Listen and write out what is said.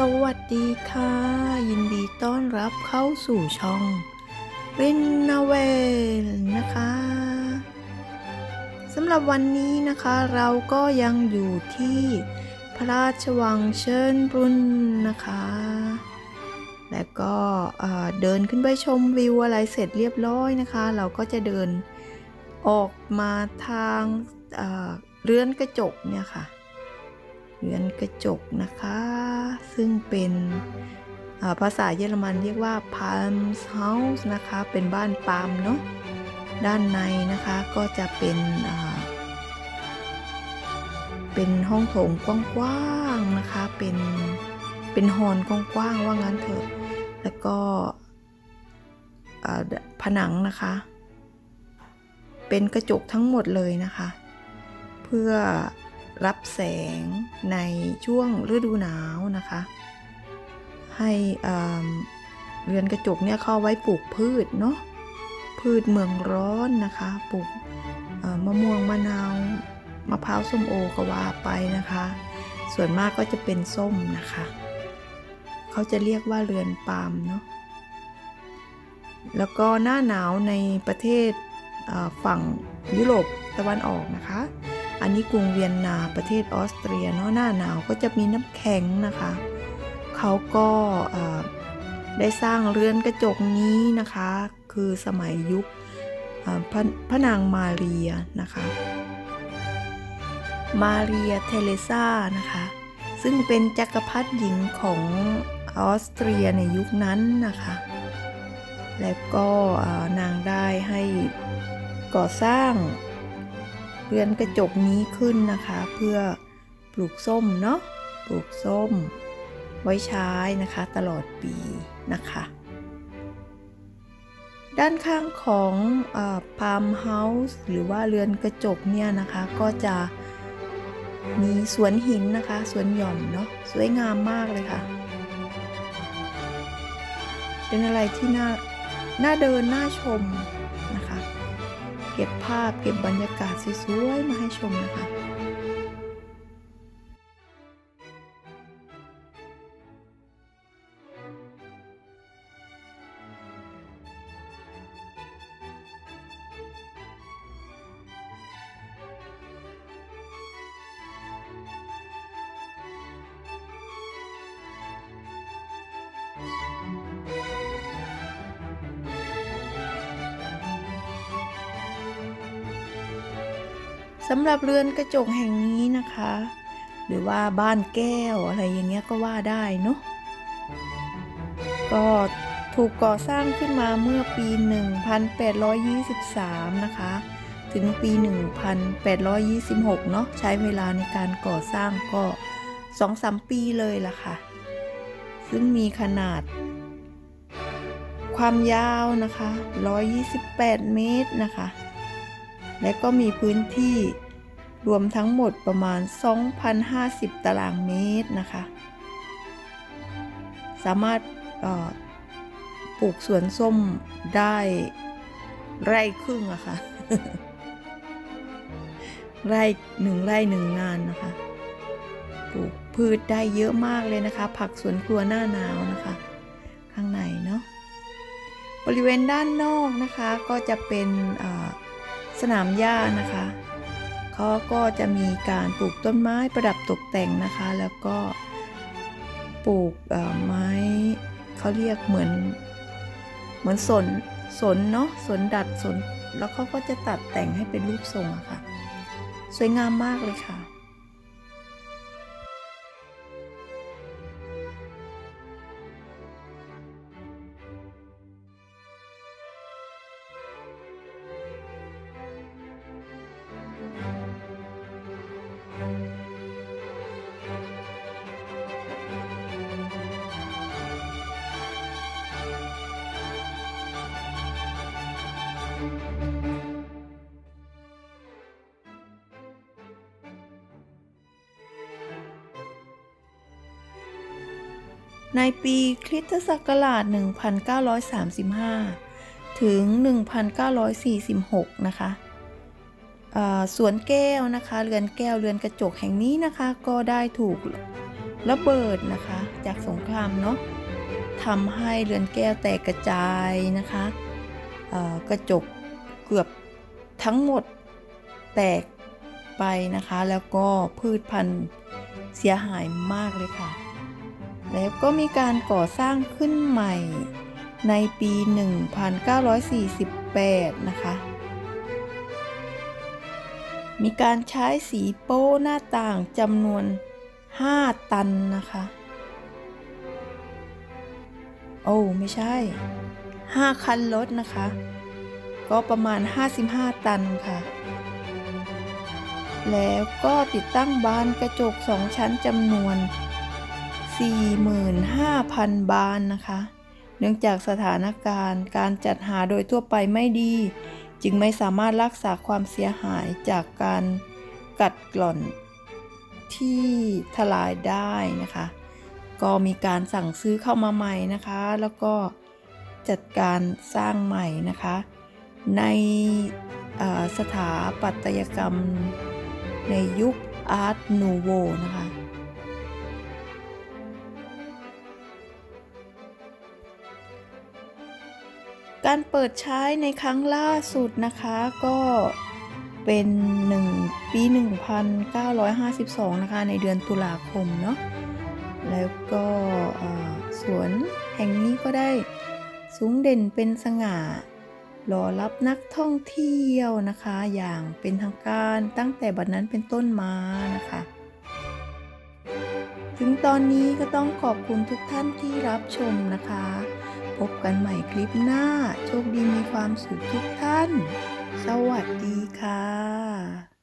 สวัสดีค่ะ ยินดีต้อนรับเข้าสู่ช่องเป็นนาเวลนะคะสำหรับวันนี้นะคะเราก็ยังอยู่ที่พระราชวังเชิญบรุนนะคะ และก็เดินขึ้นไปชมวิวอะไรเสร็จเรียบร้อยนะคะ เราก็จะเดินออกมาทางเรือนกระจกเนี่ยค่ะ เรือนกระจกนะคะ ซึ่งเป็นาภาษาเยอรมันเรียกว่า Palms House นะคะ เป็นบ้านปาล์มเนาะ ด้านในนะคะก็จะเป็นเป็นห้องโถงกว้างๆนะคะ เป็นเป็นฮอลกว้างๆว่างั้นเถอะ แล้วก็ผนังนะคะ เป็นกระจกทั้งหมดเลยนะคะ เพื่อ รับแสงในช่วงฤดูหนาวนะคะ ให้เรือนกระจกเนี่ยเข้าไว้ปลูกพืชเนาะพืชเมืองร้อนนะคะปลูกมะม่วงมะนาวมะพร้าวส้มโอก็ว่าไปนะคะ ส่วนมากก็จะเป็นส้มนะคะ เขาจะเรียกว่าเรือนปาล์มเนาะแล้วก็หน้าหนาวในประเทศฝั่งยุโรปตะวันออกนะคะ อันนี้กรุงเวียนนาประเทศออสเตรียเนาะหน้าหนาวก็จะมีน้ำแข็งนะคะ เขาก็ได้สร้างเรือนกระจกนี้นะคะ คือสมัยยุคพระพระนางมาเรียนะคะ มาเรียเทเลซ่านะคะ ซึ่งเป็นจักรพรรดิหญิงของออสเตรียในยุคนั้นนะคะ และก็นางได้ให้ก่อสร้าง เรือนกระจกนี้ขึ้นนะคะ เพื่อปลูกส้มเนาะปลูกส้ม ไว้ใช้นะคะตลอดปีนะคะ ด้านข้างของพาล์มเฮาส์หรือว่าเรือนกระจกเนี่ยนะคะก็จะมีสวนหินนะคะสวนหย่อมเนาะสวยงามมากเลยค่ะ เป็นอะไรที่น่าน่าเดินน่าชมนะ เก็บภาพเก็บบรรยากาศสวยๆมาให้ชมนะคะ สำหรับเรือนกระจกแห่งนี้นะคะ หรือว่าบ้านแก้วอะไรอย่างเงี้ยก็ว่าได้เนาะก็ถูกก่อสร้างขึ้นมาเมื่อปี 1823 นะคะ ถึงปี 1826 เนาะใช้เวลาในการก่อสร้างก็ 2-3 ปีเลยล่ะค่ะ ซึ่งมีขนาด ความยาวนะคะ 128 เมตรนะคะ และก็มีพื้นที่รวมทั้งหมดประมาณ 2,050 ตารางเมตรนะคะ สามารถปลูกสวนส้มได้ไร่ครึ่งอะค่ะ ไร่หนึ่งไร่หนึ่งงานนะคะ ปลูกพืชได้เยอะมากเลยนะคะ ผักสวนครัวหน้าหนาวนะคะ ข้างในเนาะ บริเวณด้านนอกนะคะก็จะเป็นอ่า สนามหญ้านะคะเขาก็จะมีการปลูกต้นไม้ประดับตกแต่งนะคะ แล้วก็ปลูกไม้เขาเรียกเหมือนเหมือนสนสนเนาะสนดัดสน แล้วเขาก็จะตัดแต่งให้เป็นรูปทรงอะค่ะ สวยงามมากเลยค่ะ ในปีคริสตศักราช 1935 ถึง 1946 นะคะสวนแก้วนะคะ เรือนแก้ว เรือนกระจกแห่งนี้นะคะ ก็ได้ถูกระเบิดนะคะ จากสงครามเนาะทำให้เรือนแก้วแตกกระจายนะคะกระจกเกือบทั้งหมดแตกไปนะคะ แล้วก็พืชพันธุ์เสียหายมากเลยค่ะ แล้วก็มีการก่อสร้างขึ้นใหม่ในปี 1948 นะคะ มีการใช้สีโป้หน้าต่างจำนวน 5 ตันนะคะ โอ้ไม่ใช่ 5 คันรถนะคะ ก็ประมาณ 55 ตันค่ะ แล้วก็ติดตั้งบานกระจก 2 ชั้นจำนวน 45,000 บานนะคะ เนื่องจากสถานการณ์การจัดหาโดยทั่วไปไม่ดี จึงไม่สามารถรักษาความเสียหายจากการกัดกร่อนที่ทลายได้นะคะ ก็มีการสั่งซื้อเข้ามาใหม่นะคะ แล้วก็จัดการสร้างใหม่นะคะ ในสถาปัตยกรรมในยุคอาร์ตนูโวนะคะ การเปิดใช้ในครั้งล่าสุดนะคะก็เป็น 1 ปี 1952 นะคะ ในเดือนตุลาคมเนาะแล้วก็สวนแห่งนี้ก็ได้สูงเด่นเป็นสง่ารอรับนักท่องเที่ยวนะคะ อย่างเป็นทางการตั้งแต่บัดนั้นเป็นต้นมานะคะ ถึงตอนนี้ก็ต้องขอบคุณทุกท่านที่รับชมนะคะ พบกันใหม่คลิปหน้า โชคดีมีความสุขทุกท่าน สวัสดีค่ะ